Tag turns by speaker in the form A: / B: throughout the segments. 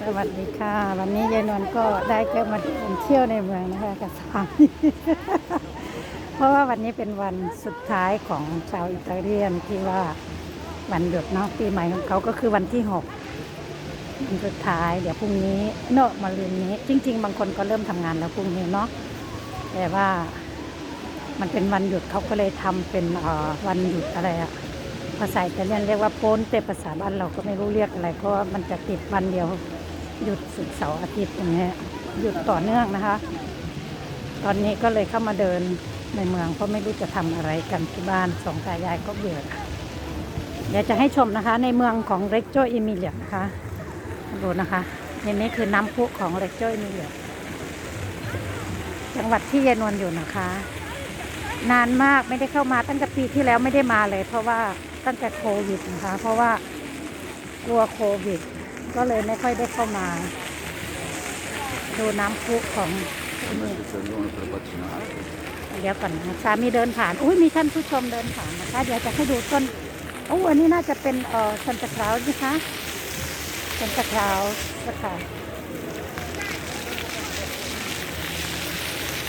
A: สวัสดีค่ะ วันนี้ยายนวลก็ได้เข้ามาเที่ยวในเมืองนะคะกับสามีเพราะว่าวันนี้เป็นวันสุดท้ายของชาวอิตาเลียนที่ว่าวันหยุดเนาะปีใหม่ของเขาก็คือวันที่หกวันสุดท้ายเดี๋ยวพรุ่งนี้เนอะมาลืนนี้ จริง ๆ บางคนก็เริ่มทำงานแล้วพรุ่งนี้เนาะแต่ว่ามันเป็นวันหยุดเขาก็เลยทำเป็นวันหยุดอะไรอะ ภาษาอิตาเลียนเรียกว่าโปนเตภาษาบ้านเราก็ไม่รู้เรียกอะไร เพราะว่ามันจะติดวันเดียว หยุดศุกร์เสาร์อาทิตย์อย่างเงี้ยหยุดต่อเนื่องนะคะ ตอนนี้ก็เลยเข้ามาเดินในเมืองเพราะไม่รู้จะทำอะไรกันที่บ้านสองตายายก็เบื่อเดี๋ยวจะให้ชมนะคะ ในเมืองของเรกโจอิมิเลียนะคะดูนะคะอันนี้คือน้ำพุของเรกโจอิมิเลียจังหวัดที่ยายนวลอยู่นะคะ นานมากไม่ได้เข้ามาตั้งแต่ปีที่แล้วไม่ได้มาเลย เพราะว่า ตั้งแต่โควิดนะคะ เพราะว่ากลัวโควิด ก็เลยไม่ค่อยได้เข้ามา ดูน้ำพุของเดี๋ยวก่อนนะสามีเดินผ่าน อุ้ยมีท่านผู้ชมเดินผ่านนะคะ เดี๋ยวจะให้ดูต้นโอ้อันนี้น่าจะเป็นเอ่อซันตาคลาวนะคะซันตาคลาวนะคะ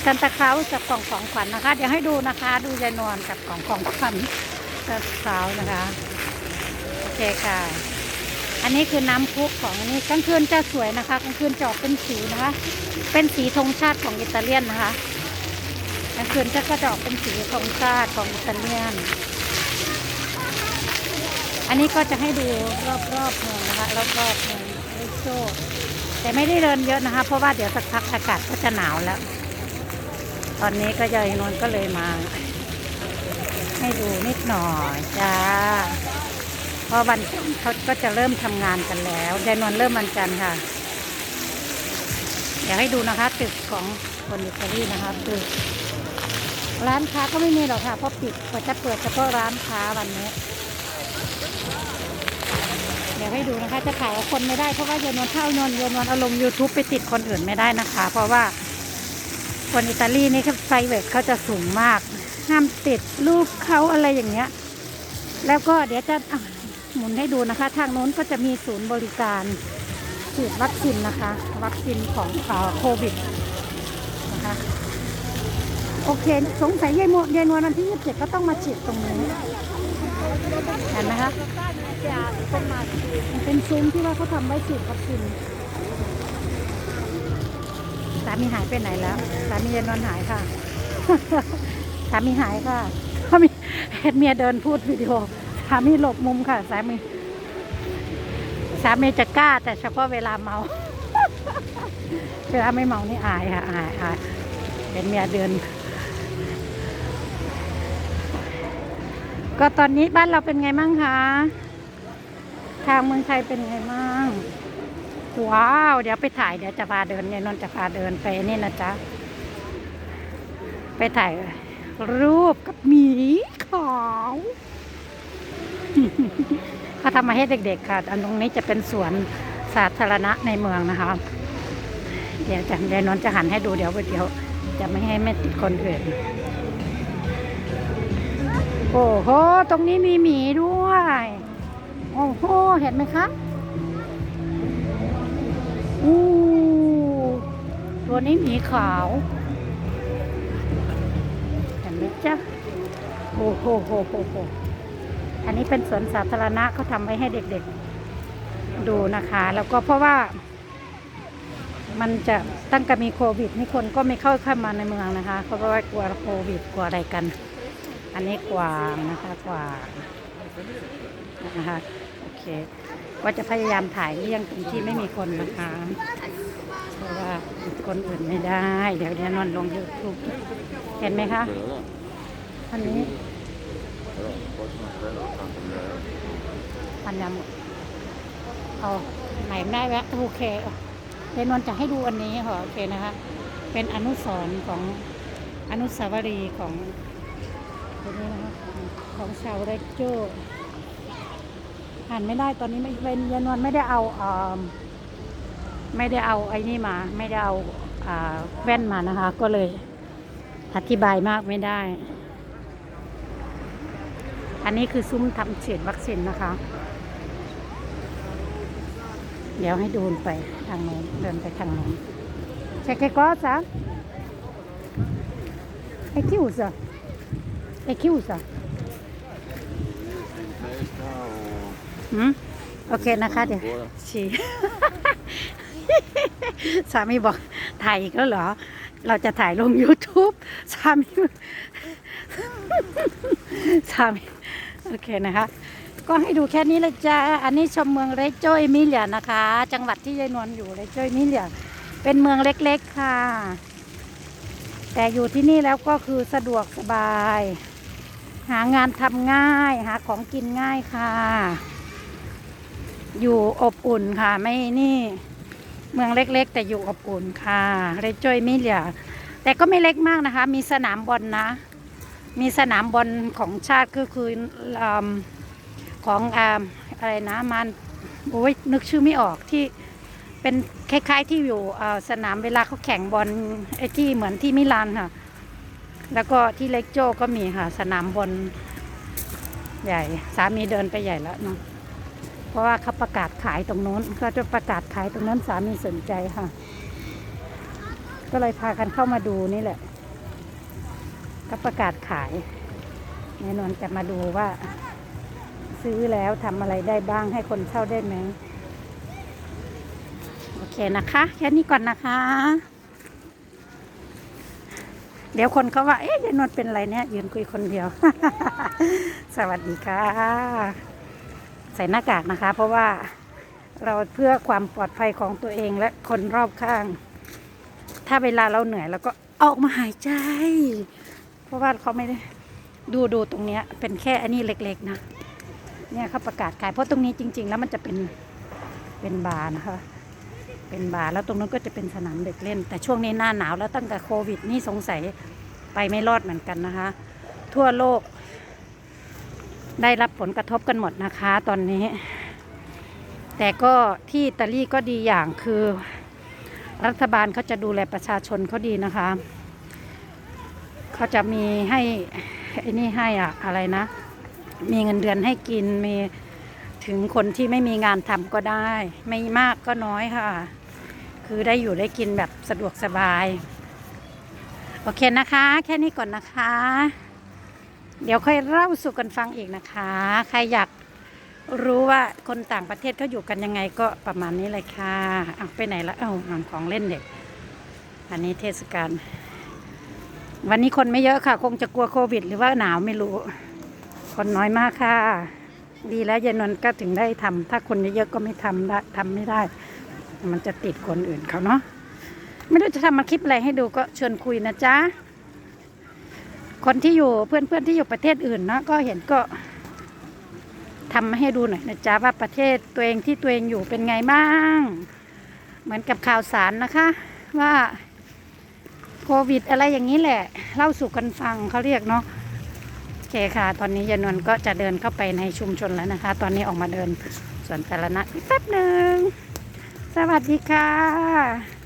A: ซันตาคลาวกับกล่องของขวัญนะคะ เดี๋ยวให้ดูนะคะ ดูยายนวลกับกล่องของขวัญ ซันตาวนะคะ โอเคค่ะ อันนี้คือน้ำพุของอันนี้กลางคืนจะสวยนะคะกลางคืนจะออกเป็นสีนะคะ เป็นสีธงชาติของอิตาเลียนนะคะกลางคืนจะก็จะออกเป็นสีธงชาติของอิตาเลียน อันนี้ก็จะให้ดูรอบๆเมืองนะคะรอบๆเมืองลิโซแต่ไม่ได้เดินเยอะนะคะ เพราะว่าเดี๋ยวสักพักอากาศก็จะหนาวแล้ว ตอนนี้ก็ยายนวลก็เลยมา ให้ดูนิดหน่อยจ้าเพราะวันเขาก็จะเริ่มทำงานกันแล้วยายนวลเริ่มวันจันทร์ค่ะ เดี๋ยวให้ดูนะคะตึกของคนอิตาลีนะคะตึกร้านค้าก็ไม่มีหรอกค่ะเพราะปิดกว่าจะเปิดเฉพาะร้านค้าวันนี้ เดี๋ยวให้ดูนะคะ จะถ่ายคนไม่ได้เพราะว่าโยนวนเท่าโยนโยนวนเอาลง YouTube ไปติดคนอื่นไม่ได้นะคะ เพราะว่าคนอิตาลีนี่ไฟเวทเขาจะสูงมาก ห้ามติดรูปเขาอะไรอย่างเงี้ย แล้วก็เดี๋ยวจะหมุนให้ดูนะคะ ทางโน้นก็จะมีศูนย์บริการฉีดวัคซีนนะคะ วัคซีนของโควิดนะคะโอเค สงสัยยายมวยายนวลวันที่ยี่สิบเจ็ดก็ต้องมาฉีดตรงนี้เห็นไหมคะมันเป็นซุ้มที่ว่าเขาทำไว้ฉีดวัคซีนสามีหายไปไหนแล้ว สามียายนวลหายค่ะ สามีหายค่ะสามีเห็นเมียเดินพูดวิดีโอสามีหลบมุมค่ะ สามี สามีจะกล้า แต่เฉพาะเวลาเมาเวลาไม่เมานี่อายค่ะอายอายเห็นเมียเดิน ก็ตอนนี้บ้านเราเป็นไงมั่งคะทางเมืองไทยเป็นไงมั่งว้าว เดี๋ยวไปถ่ายเดี๋ยวจะพาเดินยายนนท์จะพาเดินไปนี่นะจ๊ะ ไปถ่าย รูปกับหมีขาวเขาทำมาให้เด็ก ๆ ค่ะ อันตรงนี้จะเป็นสวนสาธารณะในเมืองนะคะ เดี๋ยวจะยายนนจะหันให้ดูเดี๋ยวเดี๋ยว จะไม่ให้ไม่ติดคนอื่น โอ้โห ตรงนี้มีหมีด้วย โอ้โห เห็นไหมคะอู้ตัวนี้หมีขาว จ๊ะโอ้โหโหโหโหอันนี้เป็นสวนสาธารณะเขาทำไว้ให้เด็กๆ ดูนะคะ แล้วก็เพราะว่า มันจะตั้งแต่มีโควิดนี่คนก็ไม่เข้าเข้ามาในเมืองนะคะเพราะว่ากลัวโควิดกลัวอะไรกัน อันนี้กวางนะคะกวางนะคะโอเคว่าจะพยายามถ่ายเลี่ยงตรงที่ไม่มีคนนะคะเพราะว่าคนอื่นไม่ได้ เดี๋ยวเดี๋ยวนอนลงยูทูบเห็นไหมคะ
B: Però là,
A: อันนี้
B: però poi sono bello 80.000 euro.
A: อันยำเอาไหนได้แวะโอเคเดนวนจะให้ดูอันนี้ค่ะโอเคนะคะ เป็นอนุสรของอนุสาวรีย์ของตัวนี้นะคะของชาวเรกโจอ่านไม่ได้ตอนนี้ไม่เป็นยานวนไม่ได้เอาเอ่อไม่ได้เอาไอ้นี่มา ไม่ได้เอาอ่าแว่นมานะคะ ก็เลยอธิบายมากไม่ได้ อันนี้คือซุ้มทำฉีดวัคซีนนะคะ เดี๋ยวให้ดูไปทางโน้นเดินไปทางโน้นใช่แค่ก็จ้ะไอ้คิวจ้ะไอ้คิวจ้ะ
B: Nästa och
A: หืมโอเคนะคะเดี๋ยว
B: båda.
A: ชีสามีบอกถ่ายอีกแล้วเหรอ เราจะถ่ายลง YouTube สามีสามีโอเคนะคะ ก็ให้ดูแค่นี้เลยจ้า อันนี้ชมเมืองเรโจเอมิเลียนะคะ จังหวัดที่ยายนวลอยู่เรโจเอมิเลียเป็นเมืองเล็ก ๆ ค่ะ แต่อยู่ที่นี่แล้วก็คือสะดวกสบาย หางานทำง่าย หาของกินง่ายค่ะ อยู่อบอุ่นค่ะไม่นี่ เมืองเล็กๆ แต่อยู่อบอุ่นค่ะเรโจเอมิเลียแต่ก็ไม่เล็กมากนะคะ มีสนามบอลนะมีสนามบอลของชาติก็คืออืมของออะไรนะมันโอ้ยนึกชื่อไม่ออกที่เป็นคล้ายๆที่อยู่สนามเวลาเขาแข่งบอลไอ้ที่เหมือนที่มิลานค่ะ แล้วก็ที่เล็กโจก็มีค่ะ สนามบอลใหญ่ สามีเดินไปใหญ่แล้วเนาะ เพราะว่าเขาประกาศขายตรงโน้นก็จะประกาศขายตรงนั้นสามีสนใจค่ะ ก็เลยพากันเข้ามาดูนี่แหละก็ประกาศขายแน่นอนจะมาดูว่า ซื้อแล้วทำอะไรได้บ้างให้คนเช่าได้ไหมโอเคนะคะ แค่นี้ก่อนนะคะ เดี๋ยวคนเขาว่า เอ๊ะยายนวลเป็นอะไรเนี่ยยืนคุยคนเดียว สวัสดีค่ะ ส่หน้ากากนะคะ เพราะว่าเราเพื่อความปลอดภัยของตัวเองและคนรอบข้าง ถ้าเวลาเราเหนื่อยเราก็ออกมาหายใจ เพราะว่าเขาไม่ได้ดูดูตรงเนี้ยเป็นแค่อันนี้เล็กๆนะ เนี่ยเขาประกาศขายเพราะตรงนี้จริง ๆ แล้วมันจะเป็นเป็นบาร์นะคะ เป็นบาร์แล้วตรงนั้นก็จะเป็นสนามเด็กเล่น แต่ช่วงนี้หน้าหนาวแล้วตั้งแต่โควิดนี่สงสัยไปไม่รอดเหมือนกันนะคะ ทั่วโลก ได้รับผลกระทบกันหมดนะคะตอนนี้ แต่ก็ที่อิตาลีก็ดีอย่างคือ รัฐบาลเขาจะดูแลประชาชนเขาดีนะคะเขาจะมีให้ไอ้นี่ให้อะอะไรนะ มีเงินเดือนให้กินมีถึงคนที่ไม่มีงานทำก็ได้ ไม่มากก็น้อยค่ะ คือได้อยู่ได้กินแบบสะดวกสบาย โอเคนะคะ แค่นี้ก่อนนะคะ เดี๋ยวค่อยเล่าสู่กันฟังอีกนะคะ ใครอยากรู้ว่าคนต่างประเทศเขาอยู่กันยังไงก็ประมาณนี้เลยค่ะเอาไปไหนละ เอ้าหาของเล่นเด็ก อันนี้เทศกาล วันนี้คนไม่เยอะค่ะ คงจะกลัวโควิด หรือว่าหนาวไม่รู้ คนน้อยมากค่ะ ดีแล้วยายนวลก็ถึงได้ทำถ้าคนเยอะๆก็ไม่ทำได้ทำไม่ได้ มันจะติดคนอื่นเขาเนาะ ไม่รู้จะทำมาคลิปอะไรให้ดูก็ชิญคุยนะจ๊ะ คนที่อยู่เพื่อนๆที่อยู่ประเทศอื่นเนาะก็เห็นก็ทำมาให้ดูหน่อยนะจ๊ะว่าประเทศตัวเองที่ตัวเองอยู่เป็นไงบ้าง เหมือนกับข่าวสารนะคะ ว่าโควิดอะไรอย่างนี้แหละ เล่าสู่กันฟังเขาเรียกเนาะโอเคค่ะ ตอนนี้ยานวลก็จะเดินเข้าไปในชุมชนแล้วนะคะ ตอนนี้ออกมาเดินสวนสาธารณะแป๊บหนึ่งสวัสดีค่ะ